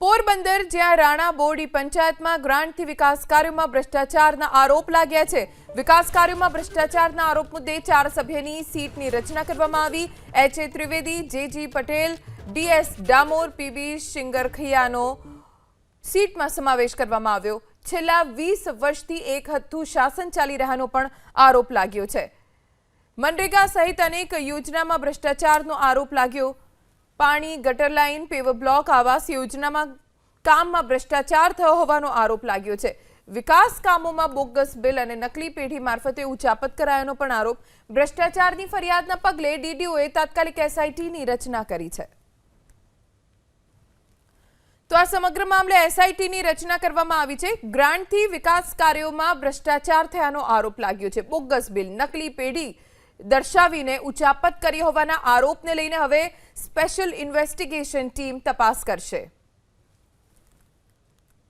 પોરબંદર, જ્યાં રાણા બોરડી પંચાયતમાં ગ્રાન્ટથી વિકાસ કાર્યોમાં ભ્રષ્ટાચારના આરોપ લાગ્યા છે. વિકાસ કાર્યોમાં ભ્રષ્ટાચારના આરોપ મુદ્દે ચાર સભ્યની સીટની રચના કરવામાં આવી. H A Trivedi JG Patel DS Damor PB શિંગરખૈયાનો સીટમાં સમાવેશ કરવામાં આવ્યો. છેલ્લા વીસ વર્ષથી એક હથ્થું શાસન ચાલી રહ્યાનો પણ આરોપ લાગ્યો છે. મનરેગા સહિત અનેક યોજનામાં ભ્રષ્ટાચારનો આરોપ લાગ્યો. પાણી, ગટર લાઇન પેવર બ્લોક, આવાસ યોજનામાં કામમાં ભ્રષ્ટાચાર થયો હોવાનો આરોપ લાગ્યો છે. વિકાસ કામોમાં બોગસ બિલ અને નકલી પેઢી મારફતે ઉચાપત કરાયાનો પણ આરોપ. ભ્રષ્ટાચારની ફરિયાદના પગલે ડીડીઓએ તાત્કાલિક એસઆઈટીની રચના કરી છે. તો આ સમગ્ર મામલે એસઆઈટીની રચના કરવામાં આવી છે. ગ્રાન્ટથી વિકાસ કાર્યોમાં ભ્રષ્ટાચાર થયાનો આરોપ લાગ્યો છે. બોગસ બિલ, નકલી પેઢી દર્શાવીને ઉચાપત કરી હોવાના આરોપને લઈને હવે સ્પેશિયલ ઇન્વેસ્ટિગેશન ટીમ તપાસ કરશે.